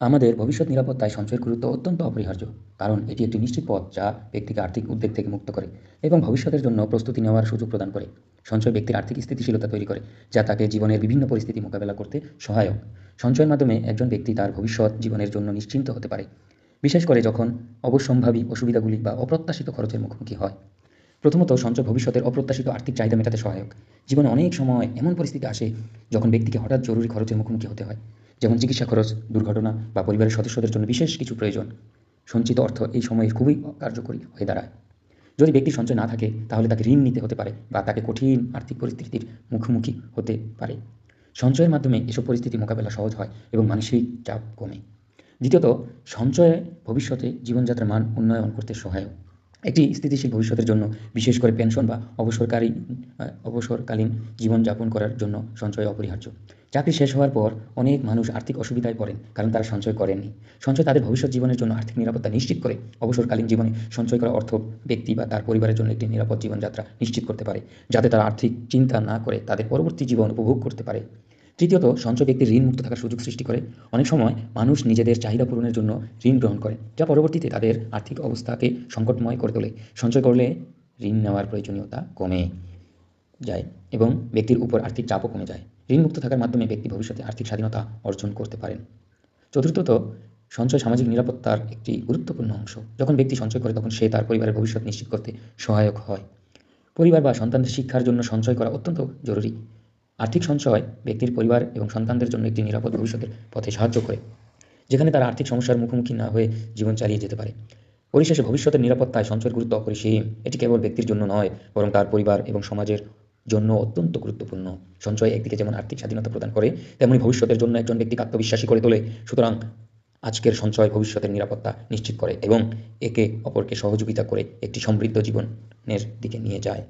আমাদের ভবিষ্যৎ নিরাপত্তায় সঞ্চয়ের গুরুত্ব অত্যন্ত অপরিহার্য, কারণ এটি একটি নিশ্চিত পথ যা ব্যক্তিকে আর্থিক উদ্বেগ থেকে মুক্ত করে এবং ভবিষ্যতের জন্য প্রস্তুতি নেওয়ার সুযোগ প্রদান করে। সঞ্চয় ব্যক্তির আর্থিক স্থিতিশীলতা তৈরি করে, যা তাকে জীবনের বিভিন্ন পরিস্থিতি মোকাবেলা করতে সহায়ক। সঞ্চয়ের মাধ্যমে একজন ব্যক্তি তার ভবিষ্যৎ জীবনের জন্য নিশ্চিন্ত হতে পারে, বিশেষ করে যখন অবশ্যম্ভাবী অসুবিধাগুলি বা অপ্রত্যাশিত খরচের মুখোমুখি হয়। প্রথমত, সঞ্চয় ভবিষ্যতের অপ্রত্যাশিত আর্থিক চাহিদা মেটাতে সহায়ক। জীবনে অনেক সময় এমন পরিস্থিতি আসে যখন ব্যক্তিকে হঠাৎ জরুরি খরচের মুখোমুখি হতে হয়। যেমন চিকিৎসা খরচ, দুর্ঘটনা বা পরিবারের সদস্যদের জন্য বিশেষ কিছু প্রয়োজন। সঞ্চিত অর্থ এই সময়ে খুবই কার্যকরী হয়ে দাঁড়ায়। যদি ব্যক্তির সঞ্চয় না থাকে, তাহলে তাকে ঋণ নিতে হতে পারে বা তাকে কঠিন আর্থিক পরিস্থিতির মুখোমুখি হতে পারে। সঞ্চয়ের মাধ্যমে এসব পরিস্থিতি মোকাবেলা সহজ হয় এবং মানসিক চাপ কমে। দ্বিতীয়ত, সঞ্চয়ে ভবিষ্যতে জীবনযাত্রার মান উন্নয়ন করতে সহায়ক। একটি স্থিতিশীল ভবিষ্যতের জন্য বিশেষ করে পেনশন বা অবসরকারী অবসরকালীন জীবনযাপন করার জন্য সঞ্চয় অপরিহার্য। চাকরি শেষ হওয়ার পর অনেক মানুষ আর্থিক অসুবিধায় পড়েন, কারণ তারা সঞ্চয় করেননি। সঞ্চয় তাদের ভবিষ্যৎ জীবনের জন্য আর্থিক নিরাপত্তা নিশ্চিত করে অবসরকালীন জীবনে সঞ্চয় করা অর্থ ব্যক্তি বা তার পরিবারের জন্য একটি নিরাপদ জীবনযাত্রা নিশ্চিত করতে পারে, যাতে তারা আর্থিক চিন্তা না করে তাদের পরবর্তী জীবন উপভোগ করতে পারে। তৃতীয়ত, সঞ্চয় ব্যক্তির ঋণ মুক্ত থাকার সুযোগ সৃষ্টি করে। অনেক সময় মানুষ নিজেদের চাহিদা পূরণের জন্য ঋণ গ্রহণ করে, যা পরবর্তীতে তাদের আর্থিক অবস্থাকে সংকটময় করে তোলে। সঞ্চয় করলে ঋণ নেওয়ার প্রয়োজনীয়তা কমে যায় এবং ব্যক্তির উপর আর্থিক চাপও কমে যায়। ঋণমুক্ত থাকার মাধ্যমে ব্যক্তি ভবিষ্যতে আর্থিক স্বাধীনতা অর্জন করতে পারেন। চতুর্থত, সঞ্চয় সামাজিক নিরাপত্তার একটি গুরুত্বপূর্ণ অংশ। যখন ব্যক্তি সঞ্চয় করে, তখন সে তার পরিবারের ভবিষ্যৎ নিশ্চিত করতে সহায়ক হয়। পরিবার বা সন্তানদের শিক্ষার জন্য সঞ্চয় করা অত্যন্ত জরুরি। আর্থিক সঞ্চয় ব্যক্তির পরিবার এবং সন্তানদের জন্য একটি নিরাপদ ভবিষ্যতের পথে সাহায্য করে, যেখানে তারা আর্থিক সমস্যার মুখোমুখি না হয়ে জীবন চালিয়ে যেতে পারে। পরিশেষে, ভবিষ্যতের নিরাপত্তায় সঞ্চয়ের গুরুত্ব অপরিসীম। এটি কেবল ব্যক্তির জন্য নয়, বরং তার পরিবার এবং সমাজের জন্য অত্যন্ত গুরুত্বপূর্ণ। সঞ্চয় একদিকে যেমন আর্থিক স্বাধীনতা প্রদান করে, তেমনি ভবিষ্যতের জন্য একজন ব্যক্তিকে আত্মবিশ্বাসী করে তোলে। সুতরাং আজকের সঞ্চয় ভবিষ্যতের নিরাপত্তা নিশ্চিত করে এবং একে অপরকে সহযোগিতা করে একটি সমৃদ্ধ জীবনের দিকে নিয়ে যায়।